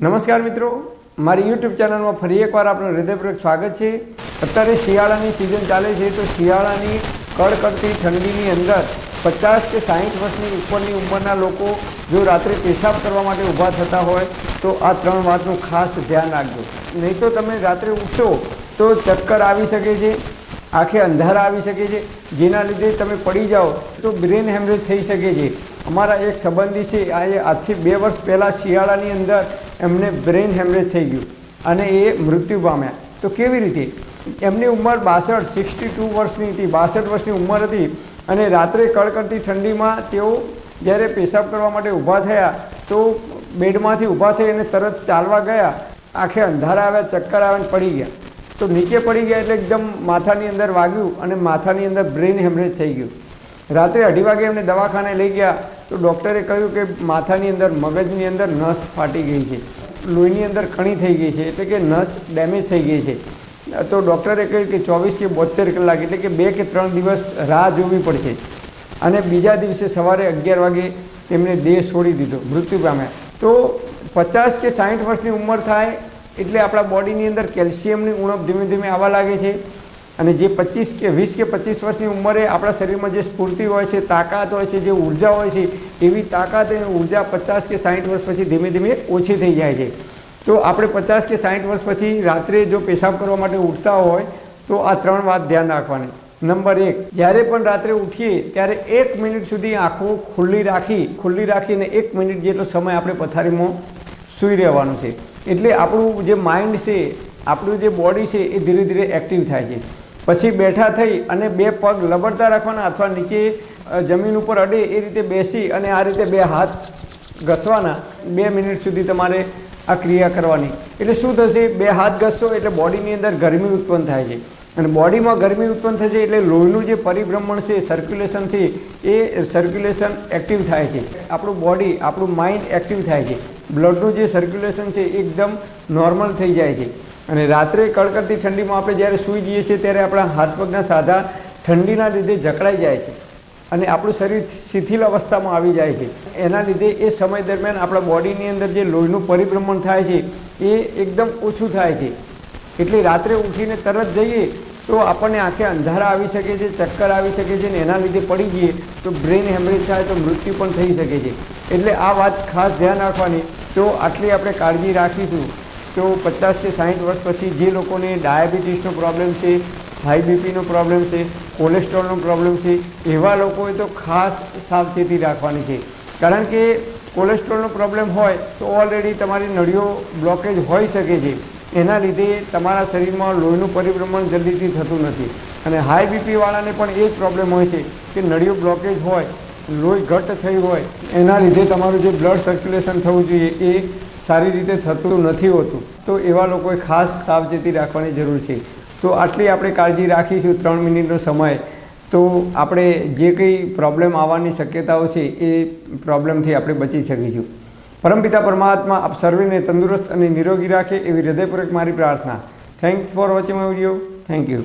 નમસ્કાર મિત્રો, મારી યુટ્યુબ ચેનલમાં ફરી એકવાર આપનું હૃદયપૂર્વક સ્વાગત છે. અત્યારે શિયાળાની સિઝન ચાલે છે, તો શિયાળાની કડકડતી ઠંડીની અંદર પચાસ કે સાહીઠ વર્ષની ઉપરની ઉંમરના લોકો જો રાત્રે પેશાબ કરવા માટે ઊભા થતા હોય, તો આ ત્રણ વાતનું ખાસ ધ્યાન રાખજો. નહીં તો તમે રાત્રે ઉઠશો તો ચક્કર આવી શકે છે, આંખે અંધારા આવી શકે છે, જેના લીધે તમે પડી જાઓ તો બ્રેન હેમરેજ થઈ શકે છે. અમારા એક સંબંધી છે, આ આજથી બે વર્ષ પહેલાં શિયાળાની અંદર એમને બ્રેઇન હેમરેજ થઈ ગયું અને એ મૃત્યુ પામ્યા. તો કેવી રીતે? એમની ઉંમર બાસઠ સિક્સટી ટુ વર્ષની હતી, બાસઠ વર્ષની ઉંમર હતી અને રાત્રે કડકડતી ઠંડીમાં તેઓ જ્યારે પેશાબ કરવા માટે ઊભા થયા, તો બેડમાંથી ઊભા થઈ અને તરત ચાલવા ગયા. આંખે અંધારા આવ્યા, ચક્કર આવ્યા પડી ગયા. તો નીચે પડી ગયા એટલે એકદમ માથાની અંદર વાગ્યું અને માથાની અંદર બ્રેઇન હેમરેજ થઈ ગયું. રાત્રે અઢી વાગે એમને દવાખાને લઈ ગયા. તો ડૉક્ટરે કહ્યું કે માથાની અંદર, મગજની અંદર નસ ફાટી ગઈ છે. લોહીની અંદર ખણી થઈ ગઈ છે, એટલે કે નસ ડેમેજ થઈ ગઈ છે. તો ડૉક્ટરે કહ્યું કે ચોવીસ કે બોતેર કલાક એટલે કે બે કે ત્રણ દિવસ રાહ જોવી પડશે. અને બીજા દિવસે સવારે અગિયાર વાગે તેમને દેહ છોડી દીધો, મૃત્યુ પામ્યા. તો પચાસ કે સાઠ વર્ષની ઉંમર થાય એટલે આપણા બોડીની અંદર કેલ્શિયમની ઉણપ ધીમે ધીમે આવવા લાગે છે. અને જે પચીસ કે વીસ કે પચીસ વર્ષની ઉંમરે આપણા શરીરમાં જે સ્ફૂર્તિ હોય છે, તાકાત હોય છે, જે ઊર્જા હોય છે, એવી તાકાત અને ઊર્જા પચાસ કે સાઠ વર્ષ પછી ધીમે ધીમે ઓછી થઈ જાય છે. તો આપણે પચાસ કે સાઠ વર્ષ પછી રાત્રે જો પેશાબ કરવા માટે ઉઠતા હોય, તો આ ત્રણ વાત ધ્યાન રાખવાની. નંબર એક, જ્યારે પણ રાત્રે ઉઠીએ, ત્યારે એક મિનિટ સુધી આંખો ખુલ્લી રાખી, ખુલ્લી રાખીને એક મિનિટ જેટલો સમય આપણે પથારીમાં સૂઈ રહેવાનું છે. એટલે આપણું જે માઇન્ડ છે, આપણું જે બોડી છે, એ ધીરે ધીરે એક્ટિવ થાય છે. પછી બેઠા થઈ અને બે પગ લબડતા રાખવાના અથવા નીચે જમીન ઉપર અડે એ રીતે બેસી અને આ રીતે બે હાથ ઘસવાના, બે મિનિટ સુધી તમારે આ ક્રિયા કરવાની. એટલે શું થશે? બે હાથ ઘસશો એટલે બોડીની અંદર ગરમી ઉત્પન્ન થાય છે. અને બોડીમાં ગરમી ઉત્પન્ન થશે એટલે લોહીનું જે પરિભ્રમણ છે સર્ક્યુલેશનથી એ સર્ક્યુલેશન એક્ટિવ થાય છે. આપણું બોડી આપણું માઇન્ડ એક્ટિવ થાય છે. બ્લડનું જે સર્ક્યુલેશન છે એકદમ નોર્મલ થઈ જાય છે. અને રાત્રે કડકડતી ઠંડીમાં આપણે જ્યારે સૂઈ જઈએ છીએ ત્યારે આપણા હાથ પગના સાધા ઠંડીના લીધે જકડાઈ જાય છે અને આપણું શરીર શિથિલ અવસ્થામાં આવી જાય છે. એના લીધે એ સમય દરમિયાન આપણા બોડીની અંદર જે લોહીનું પરિભ્રમણ થાય છે, એ એકદમ ઓછું થાય છે. એટલે રાત્રે ઉઠીને તરત જઈએ તો આપણને આંખે અંધારા આવી શકે છે, ચક્કર આવી શકે છે ને એના લીધે પડી જઈએ તો બ્રેન હેમરેજ થાય તો મૃત્યુ પણ થઈ શકે છે. એટલે આ વાત ખાસ ધ્યાન રાખવાની. તો આટલી આપણે કાળજી રાખીશું. તો પચાસ કે સાઠ વર્ષ પછી જે લોકોને ડાયાબિટીસનો પ્રોબ્લેમ છે હાઈ બીપીનો પ્રોબ્લેમ છે કોલેસ્ટ્રોલનો પ્રોબ્લેમ છે, એવા લોકોએ તો ખાસ સાવચેતી રાખવાની છે. કારણ કે કોલેસ્ટ્રોલનો પ્રોબ્લેમ હોય તો ઓલરેડી તમારી નળીઓ બ્લોકેજ હોઈ શકે છે. એના લીધે તમારા શરીરમાં લોહીનું પરિભ્રમણ જલ્દીથી થતું નથી. અને હાઈ બીપીવાળાને પણ એ જ પ્રોબ્લેમ હોય છે કે નળીઓ બ્લોકેજ હોય, લોહી ઘટ્ટ થઈ હોય, એના લીધે તમારું જે બ્લડ સર્ક્યુલેશન થવું જોઈએ એ સારી રીતે થતું નથી હોતું. તો એવા લોકોએ ખાસ સાવચેતી રાખવાની જરૂર છે. તો આટલી આપણે કાળજી રાખીશું ત્રણ મિનિટનો સમય. તો આપણે જે કંઈ પ્રોબ્લેમ આવવાની શક્યતાઓ છે એ પ્રોબ્લેમથી આપણે બચી શકીશું. પરમપિતા પરમાત્મા આપ સર્વેને તંદુરસ્ત અને નિરોગી રાખે એવી હૃદયપૂર્વક મારી પ્રાર્થના. Thank for watching my thank you